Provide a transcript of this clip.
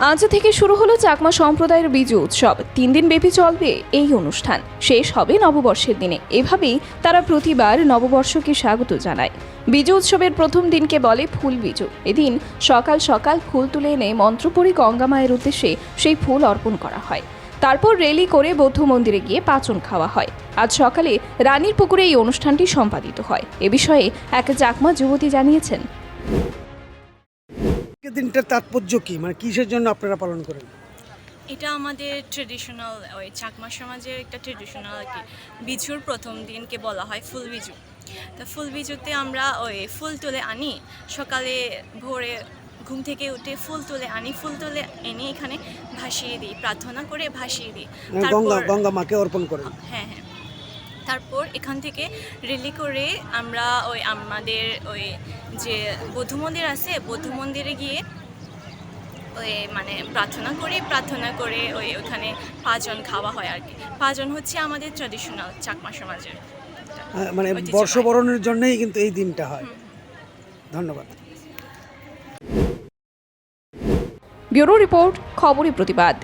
আজ থেকে শুরু হলো চাকমা সম্প্রদায়ের বিজু উৎসব। তিন দিন ব্যাপী চলবে এই অনুষ্ঠান। শেষ হবে নববর্ষের দিনে। এভাবেই তারা প্রতিবার নববর্ষকে স্বাগত জানায়। বিজু উৎসবের প্রথম দিনকে বলে ফুল বিজু। এদিন সকাল সকাল ফুল তুলে এনে মন্ত্রপুরী গঙ্গা মায়ের উদ্দেশ্যে সেই ফুল অর্পণ করা হয়। তারপর রেলি করে বৌদ্ধ মন্দিরে গিয়ে পাচন খাওয়া হয়। আজ সকালে রানীর পুকুরে এই অনুষ্ঠানটি সম্পাদিত হয়। এ বিষয়ে এক চাকমা যুবতী জানিয়েছেন। আজকের দিনটার তাৎপর্য কি? মানে কিসের জন্য আপনারা পালন করেন? এটা আমাদের ট্রেডিশনাল ওই চাকমা সমাজের একটা ট্রেডিশনাল আর কি। বিজুর প্রথম দিনকে বলা হয় ফুল বিজু। তা ফুল বিজুতে আমরা ওই ফুল তুলে আনি সকালে ভোরে ঘুম থেকে উঠে ফুল তুলে আনি ফুল তুলে এনে এখানে ভাসিয়ে দিই প্রার্থনা করে ভাসিয়ে দিই। মানে গঙ্গা গঙ্গা মাকে অর্পণ করেন। হ্যাঁ হ্যাঁ। তারপর এখান থেকে রেলি করে আমরা ওই আমাদের ওই যে বৌদ্ধ মন্দির আছে বৌদ্ধ মন্দিরে গিয়ে ওই মানে প্রার্থনা করি প্রার্থনা করে ওই ওখানে পাঁচজন খাওয়া হয় আর কি। পাঁচজন হচ্ছে আমাদের ট্র্যাডিশনাল চাকমা সমাজের। হ্যাঁ, মানে বর্ষবরণের জন্যই কিন্তু এই দিনটা হয়। ধন্যবাদ। ব্যুরো রিপোর্ট খবরই প্রতিবাদ।